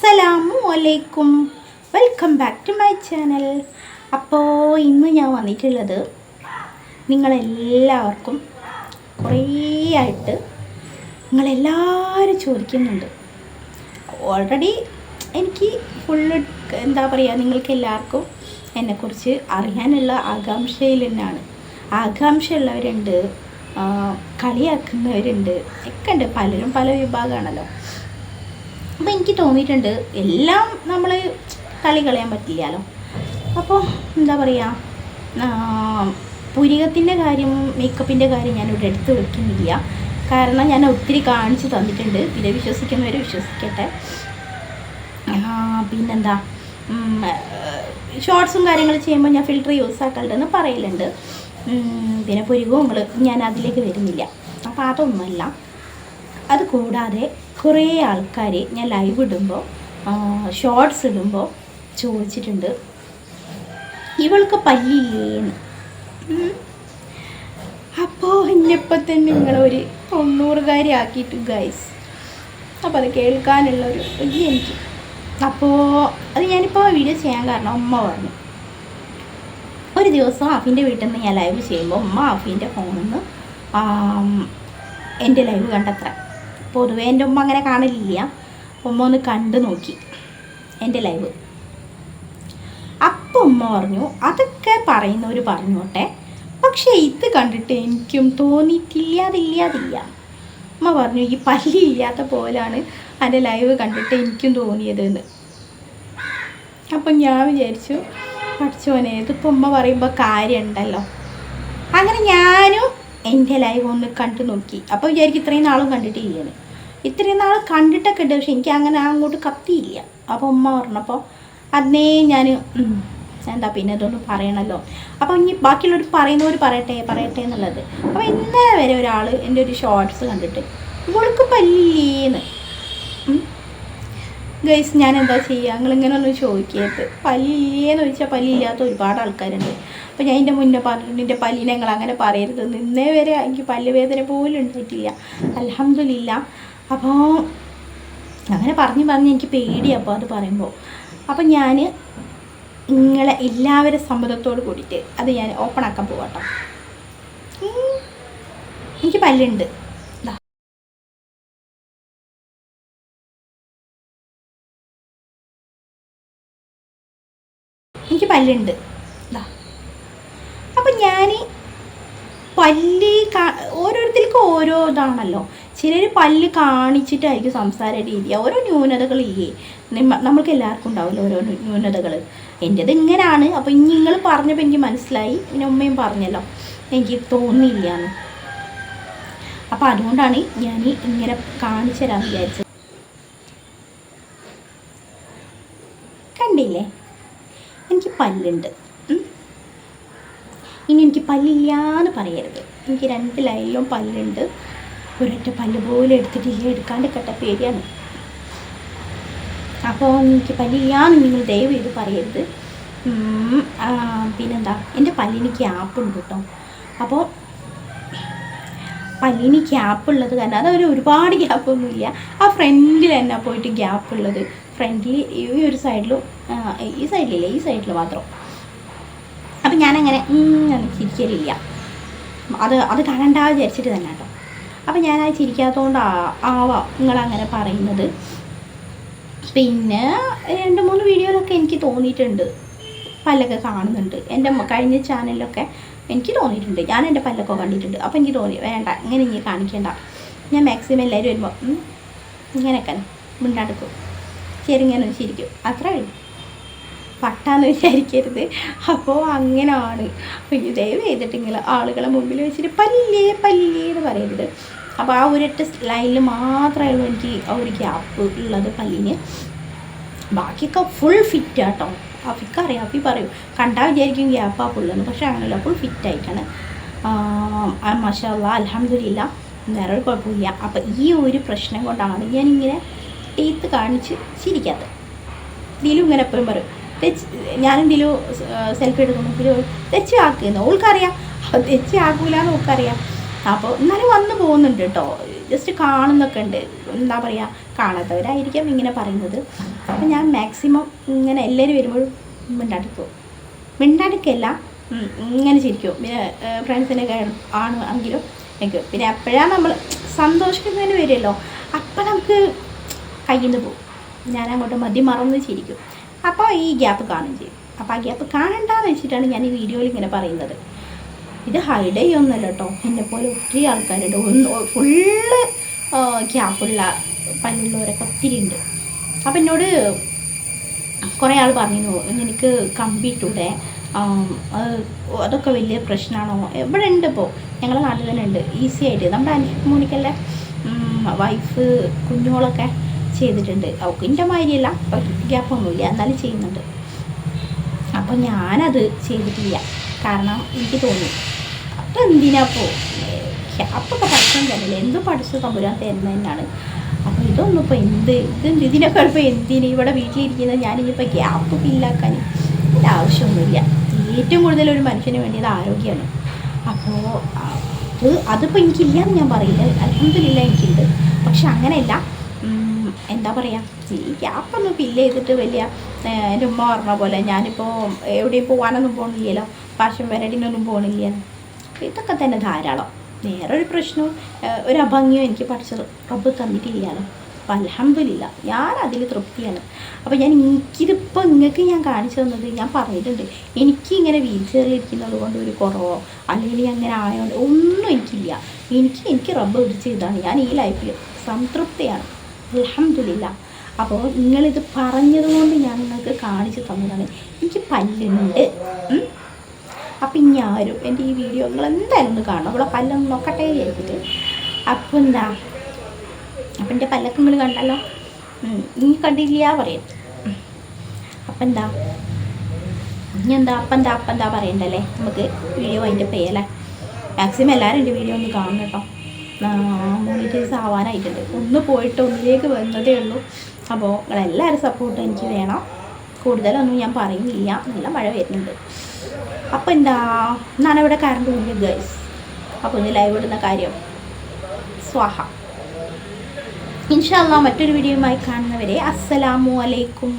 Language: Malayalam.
അസ്സലാമു അലൈക്കും. Welcome back to my channel അപ്പോൾ ഇന്ന് ഞാൻ വന്നിട്ടുള്ളത് നിങ്ങളെല്ലാവർക്കും കുറേ ആയിട്ട് നിങ്ങളെല്ലാവരും ചോദിക്കുന്നുണ്ട്. ഓൾറെഡി എനിക്ക് ഫുള്ള് എന്താ പറയുക നിങ്ങൾക്ക് എല്ലാവർക്കും എന്നെക്കുറിച്ച് അറിയാനുള്ള ആകാംക്ഷയിൽ തന്നെയാണ്. ആകാംക്ഷയുള്ളവരുണ്ട് കളിയാക്കുന്നവരുണ്ട് ഒക്കെ ഉണ്ട്. പലരും പല വിഭാഗമാണല്ലോ അപ്പോൾ എനിക്ക് തോന്നിയിട്ടുണ്ട് എല്ലാം നമ്മൾ തള്ളി കളയാൻ പറ്റില്ലല്ലോ. അപ്പോൾ എന്താ പറയുക പുരികത്തിന്റെ കാര്യം മേക്കപ്പിന്റെ കാര്യം ഞാനിവിടെ എടുത്ത് വെക്കുന്നില്ല. കാരണം ഞാൻ ഒത്തിരി കാണിച്ചു തന്നിട്ടുണ്ട്. പിന്നെ വിശ്വസിക്കുന്നവർ വിശ്വസിക്കട്ടെ. പിന്നെന്താ ഷോർട്സും കാര്യങ്ങൾ ചെയ്യുമ്പോൾ ഞാൻ ഫിൽറ്റർ യൂസ് ആക്കലുണ്ടെന്ന് പറയലുണ്ട്. പിന്നെ പുരികവും ഞാൻ അതിലേക്ക് വരുന്നില്ല. അപ്പോൾ അതൊന്നുമല്ല. അത് കൂടാതെ കുറേ ആൾക്കാർ ഞാൻ ലൈവ് ഇടുമ്പോൾ ഷോർട്സ് ഇടുമ്പോൾ ചോദിച്ചിട്ടുണ്ട്. ഇവൾക്ക് പല്ലില്ലേന്ന്. അപ്പോൾ ഇന്നിപ്പം തന്നെ നിങ്ങളൊരു തൊണ്ണൂറുകാരി ആക്കിയിട്ട് ഗൈസ് അപ്പോൾ അത് കേൾക്കാനുള്ള ഒരു വലിയ എനിക്ക്. അപ്പോൾ അത് ഞാനിപ്പോൾ വീഡിയോ ചെയ്യാൻ കാരണം അമ്മ പറഞ്ഞു ഒരു ദിവസം അഫിന്റെ വീട്ടിൽ നിന്ന് ഞാൻ ലൈവ് ചെയ്യുമ്പോൾ അമ്മ അഫിന്റെ ഫോണിൽ നിന്ന് എന്റെ ലൈവ് കണ്ടത്ര. പൊതുവേ എന്റെ ഉമ്മ അങ്ങനെ കാണലില്ല ഉമ്മ ഒന്ന് കണ്ടു നോക്കി. എന്റെ ലൈവ്. അപ്പം ഉമ്മ പറഞ്ഞു അതൊക്കെ പറയുന്നവർ പറഞ്ഞോട്ടെ. പക്ഷേ ഇത് കണ്ടിട്ട് എനിക്കും തോന്നിയിട്ടില്ല അതില്ലാതില്ല ഉമ്മ പറഞ്ഞു ഈ പല്ലി ഇല്ലാത്ത പോലാണ് എന്റെ ലൈവ് കണ്ടിട്ട് എനിക്കും തോന്നിയത് എന്ന് അപ്പം ഞാൻ വിചാരിച്ചു പഠിച്ചോനെ ഇതിപ്പോൾ ഉമ്മ പറയുമ്പോൾ കാര്യമുണ്ടല്ലോ അങ്ങനെ ഞാനും എന്റെ ലൈവ് ഒന്ന് കണ്ടു നോക്കി. അപ്പോൾ വിചാരിക്കും ഇത്രയും നാളും കണ്ടിട്ടില്ലേന്ന് ഇത്രയും നാൾ കണ്ടിട്ടൊക്കെ ഉണ്ട് പക്ഷെ എനിക്ക് അങ്ങനെ അങ്ങോട്ട് കത്തിയില്ല. അപ്പോൾ ഉമ്മ പറഞ്ഞപ്പോൾ അന്നേ ഞാൻ എന്താ പിന്നെ ഇതൊന്നും പറയണല്ലോ? അപ്പോൾ ഇനി ബാക്കിയുള്ളവർ പറയുന്നവർ പറയട്ടെ പറയട്ടെ എന്നുള്ളത്. അപ്പോൾ ഇന്നലെ വരെ ഒരാൾ എന്റെ ഒരു ഷോർട്സ് കണ്ടിട്ട് ഇവൾക്ക് പല്ലില്ലേന്ന്. ഗൈസ് ഞാൻ എന്താ ചെയ്യുക നിങ്ങളിങ്ങനെ ഒന്ന് ചോദിക്കരുത്. പല്ലില്ലേന്ന് ചോദിച്ചാൽ പല്ലില്ലാത്ത ഒരുപാട് ആൾക്കാരുണ്ട്. അപ്പോൾ ഞാൻ എന്റെ മുന്നേ പറഞ്ഞിട്ടുണ്ട് എന്റെ പല്ലിനെ ഞങ്ങൾ അങ്ങനെ പറയരുത്. നിന്നേ വരെ എനിക്ക് പല്ല് വേദന പോലും ഉണ്ടായിട്ടില്ല. അലഹമില്ല അപ്പോൾ അങ്ങനെ പറഞ്ഞ് പറഞ്ഞ് എനിക്ക് പേടി അപ്പോൾ അത് പറയുമ്പോൾ അപ്പം ഞാൻ നിങ്ങളെ എല്ലാവരും സമ്മതത്തോട് കൂടിയിട്ട് അത് ഞാൻ ഓപ്പൺ ആക്കാൻ പോവാട്ടോ. എനിക്ക് പല്ലുണ്ട്. പല്ലുണ്ട് അപ്പം ഞാൻ പല്ല് കാ ഓരോരുത്തർക്കും ഓരോ ഇതാണല്ലോ. ചിലർ പല്ല് കാണിച്ചിട്ടായിരിക്കും സംസാര രീതി ഓരോ ന്യൂനതകളില്ലേ നിമ്മ നമ്മൾക്ക് എല്ലാവർക്കും ഉണ്ടാവില്ല ഓരോ ന്യൂനതകൾ എന്റെത് ഇങ്ങനെയാണ് അപ്പോൾ ഇനി നിങ്ങൾ പറഞ്ഞപ്പോൾ എനിക്ക് മനസ്സിലായി. പിന്നെ ഉമ്മയും പറഞ്ഞല്ലോ. എനിക്ക് തോന്നിയില്ല എന്ന് അപ്പോൾ അതുകൊണ്ടാണ് ഞാൻ ഇങ്ങനെ കാണിച്ചു തരാൻ വിചാരിച്ചത് കണ്ടില്ലേ എനിക്ക് പല്ലുണ്ട്. ഇനി എനിക്ക് പല്ലില്ലാന്ന് പറയരുത്. എനിക്ക് രണ്ട് ലൈനിലും പല്ലുണ്ട്. ഒരൊറ്റ പല്ല് പോലും എടുത്തിട്ടില്ല എടുക്കാണ്ട് കെട്ട പേടിയാണ്. അപ്പോൾ എനിക്ക് പല്ലില്ലാന്ന് നിങ്ങൾ ദയവ് ചെയ്ത് പറയരുത്. പിന്നെന്താ? എന്റെ പല്ലിന് ഗ്യാപ്പുണ്ട് കേട്ടോ. അപ്പോൾ പല്ലിന് ഗ്യാപ്പ് ഉള്ളത് കാരണം അതൊരു ഒരുപാട് ഗ്യാപ്പൊന്നുമില്ല ആ ഫ്രണ്ടിൽ തന്നെ പോയിട്ട് ഗ്യാപ്പ് ഉള്ളത് ഫ്രണ്ടിൽ ഈ ഒരു സൈഡിലും ഈ സൈഡിലില്ല ഈ സൈഡിൽ മാത്രം. അപ്പം ഞാനങ്ങനെ ചിരിക്കലില്ല. അത് അത് കാണണ്ട വിചാരിച്ചിട്ട് തന്നെ കേട്ടോ. അപ്പം ഞാൻ അത് ചിരിക്കാത്തതുകൊണ്ട് ആവാം നിങ്ങളങ്ങനെ പറയുന്നത്. പിന്നെ രണ്ട് മൂന്ന് വീഡിയോയിലൊക്കെ എനിക്ക് തോന്നിയിട്ടുണ്ട്. പല്ലൊക്കെ കാണുന്നുണ്ട്. എന്റെ കഴിഞ്ഞ ചാനലിലൊക്കെ എനിക്ക് തോന്നിയിട്ടുണ്ട്. ഞാൻ എന്റെ പല്ലൊക്കെ കണ്ടിട്ടുണ്ട്. അപ്പോൾ എനിക്ക് തോന്നി വേണ്ട ഇങ്ങനെ ഇനി കാണിക്കേണ്ട. ഞാൻ മാക്സിമം എല്ലാവരും വരുമ്പോൾ ഇങ്ങനെയൊക്കെ മിണ്ടാടുക്കും ചെറുങ്ങനെ ചിരിക്കും അത്രേ ഉള്ളൂ. പട്ടാന്ന് വിചാരിക്കരുത്. അപ്പോൾ അങ്ങനെയാണ് അപ്പോൾ ദയവ് ചെയ്തിട്ടെങ്കിൽ ആളുകളെ മുമ്പിൽ വെച്ചിട്ട് പല്ലേ പല്ലേ എന്ന് പറയരുത്. അപ്പോൾ ആ ഒരൊറ്റ ലൈനിൽ മാത്രമേ ഉള്ളൂ എനിക്ക് ആ ഒരു ഗ്യാപ്പ് ഉള്ളത് പല്ലിന്. ബാക്കിയൊക്കെ ഫുൾ ഫിറ്റ് ആട്ടോ. അഫിക്ക് അറിയാം. അഫി പറയും. കണ്ടാൽ വിചാരിക്കും ഗ്യാപ്പാ പുള്ളെന്ന് പക്ഷേ അങ്ങനെയല്ല ഫുൾ ഫിറ്റ് ആയിട്ടാണ്. മഷാല്ല അലഹമില്ല വേറെ കുഴപ്പമില്ല. അപ്പം ഈ ഒരു പ്രശ്നം കൊണ്ടാണ് ഞാനിങ്ങനെ ടീത്ത് കാണിച്ച് ചിരിക്കാത്ത. ദിലു ഇങ്ങനെ എപ്പോഴും പറയും തെച്ച് ഞാനും ദിലു സെൽഫി എടുക്കുന്നു ദിലു തെച്ച് ആക്കുന്നു ഓൾക്കറിയാം. തെച്ച് ആക്കൂല എന്ന് ഓൾക്കറിയാം. അപ്പോൾ എന്നാലും വന്ന് പോകുന്നുണ്ട് കേട്ടോ ജസ്റ്റ് കാണുന്നൊക്കെ ഉണ്ട്. എന്താ പറയുക കാണാത്തവരായിരിക്കാം ഇങ്ങനെ പറയുന്നത്. അപ്പം ഞാൻ മാക്സിമം ഇങ്ങനെ എല്ലാവരും വരുമ്പോഴും മിണ്ടാട്ടി പോകും മിണ്ടാടിക്കല്ല ഇങ്ങനെ ചിരിക്കും. പിന്നെ ഫ്രണ്ട്സിനെ ആണ് എങ്കിലും എനിക്ക്. പിന്നെ എപ്പോഴാണ് നമ്മൾ സന്തോഷിക്കുന്നതിന് വരുമല്ലോ അപ്പം നമുക്ക് കയ്യിൽ നിന്ന് പോകും. ഞാൻ അങ്ങോട്ട് മതി മറന്ന് ചിരിക്കും. അപ്പോൾ ഈ ഗ്യാപ്പ് കാണും ചെയ്യും. അപ്പോൾ ആ ഗ്യാപ്പ് കാണണ്ടെന്ന് വെച്ചിട്ടാണ് ഞാൻ ഈ വീഡിയോയിൽ ഇങ്ങനെ പറയുന്നത്. ഇത് ഹൈഡ് ചെയ്യൊന്നുമല്ല കേട്ടോ. എന്നെപ്പോലെ ഒത്തിരി ആൾക്കാരുണ്ട്. ഒന്ന് ഫുള്ള് ഗ്യാപ്പുള്ള പല്ലുള്ളവരൊക്കെ ഒത്തിരി ഉണ്ട്. അപ്പം എന്നോട് കുറേ ആൾ പറഞ്ഞു നിനക്ക് കമ്പി ഇട്ടൂടെ? അതൊക്കെ വലിയ പ്രശ്നമാണോ? ഇവിടെ ഉണ്ട് ഇപ്പോൾ ഞങ്ങളുടെ നാട്ടിൽ തന്നെ ഉണ്ട്. ഈസി ആയിട്ട്. നമ്മുടെ അനിമോണിക്കല്ലേ വൈഫ് കുഞ്ഞുങ്ങളൊക്കെ ചെയ്തിട്ടുണ്ട്. അവൾക്ക് എന്റെ മാതിരിയല്ല ഗ്യാപ്പൊന്നുമില്ല. എന്നാലും ചെയ്യുന്നുണ്ട്. അപ്പം ഞാനത് ചെയ്തിട്ടില്ല. കാരണം എനിക്ക് തോന്നി അപ്പം എന്തിനാപ്പോ ഗ്യാപ്പൊക്കെ പഠിക്കാൻ കഴിയില്ല എന്ത് പഠിച്ചു തമ്പുരാൻ തരുന്നതന്നെയാണ് അപ്പം അപ്പോൾ ഇതൊന്നും ഇപ്പോൾ എന്ത് ഇത് ഇതിനൊക്കെ ഇപ്പോൾ എന്തിന്? ഇവിടെ വീട്ടിലിരിക്കുന്നത് ഞാനിപ്പോൾ ഗ്യാപ്പ് ഫില്ലാക്കാൻ അതിന്റെ ആവശ്യമൊന്നുമില്ല. ഏറ്റവും കൂടുതൽ ഒരു മനുഷ്യന് വേണ്ടിയത് ആരോഗ്യമാണ്. അപ്പോൾ അത് അതിപ്പോൾ എനിക്കില്ല എന്ന് ഞാൻ പറയില്ല. അലഹമില്ല എനിക്കുണ്ട്. പക്ഷെ അങ്ങനെയല്ല. എന്താ പറയുക ഈ ഗ്യാപ്പൊന്നും ഫില്ല് ചെയ്തിട്ട് വലിയ എന്റെ ഉമ്മ പറഞ്ഞ പോലെ ഞാനിപ്പോൾ എവിടെയും പോകാനൊന്നും പോകണില്ലല്ലോ ഫാഷൻ വരടിനൊന്നും പോകണില്ല ഇതൊക്കെ തന്നെ ധാരാളം. വേറൊരു പ്രശ്നവും ഒരു അഭംഗിയും എനിക്ക് പഠിച്ചത് റബ്ബ് തന്നിട്ടില്ലല്ലോ. അപ്പം അലഹമില്ല ഞാൻ അതിൽ തൃപ്തിയാണ്. അപ്പോൾ ഞാൻ എനിക്കിതിപ്പോൾ നിങ്ങൾക്ക് ഞാൻ കാണിച്ചു തന്നത് ഞാൻ പറഞ്ഞിട്ടുണ്ട്. എനിക്ക് ഇങ്ങനെ വീൽ ചെയറിലിരിക്കുന്നത് കൊണ്ട് ഒരു കുറവോ അല്ലെങ്കിൽ അങ്ങനെ ആയതുകൊണ്ട് ഒന്നും എനിക്കില്ല. എനിക്ക് എനിക്ക് റബ്ബ് പിടിച്ച് ഇതാണ്. ഞാൻ ഈ ലൈഫിൽ സംതൃപ്തിയാണ്. അലഹമില്ല അപ്പോൾ നിങ്ങളിത് പറഞ്ഞതുകൊണ്ട് ഞാൻ നിങ്ങൾക്ക് കാണിച്ചു തന്നതാണ്. എനിക്ക് പല്ലുണ്ട്. അപ്പം ഇനി ആരും എന്റെ ഈ വീഡിയോ നിങ്ങൾ എന്തായാലും ഒന്ന് കാണണം. അവളെ പല്ലൊന്ന് നോക്കട്ടെ വിചാരിച്ചിട്ട്. അപ്പം എന്താ? അപ്പം എന്റെ പല്ലൊക്കെ നിങ്ങൾ കണ്ടല്ലോ. ഇനി കണ്ടില്ല പറയും അപ്പം എന്താ? ഇനി എന്താ? അപ്പം എന്താ? അപ്പം എന്താ പറയണ്ടല്ലേ? നമുക്ക് വീഡിയോ അതിന്റെ പേരല്ലേ മാക്സിമം എല്ലാവരും എന്റെ വീഡിയോ ഒന്ന് കാണണം കേട്ടോ. മോണിറ്റൈസ് ആവാനായിട്ടുണ്ട് ഒന്ന് പോയിട്ട് ഒന്നിലേക്ക് വന്നതേ ഉള്ളൂ. അപ്പോൾ നിങ്ങളെല്ലാവരും സപ്പോർട്ട് എനിക്ക് വേണം. കൂടുതലൊന്നും ഞാൻ പറയുന്നില്ല. നല്ല മഴ വരുന്നുണ്ട്. അപ്പോൾ എന്താ എന്നാണ് ഇവിടെ കറണ്ട് ഇല്ല ഗൈസ് അപ്പോൾ ഇന്ന് ലൈവ് ഇടുന്ന കാര്യം. സ്വാഹ. ഇൻഷാല്ല മറ്റൊരു വീഡിയോയുമായി കാണുന്നവരെ അസ്സലാമു അലൈക്കും.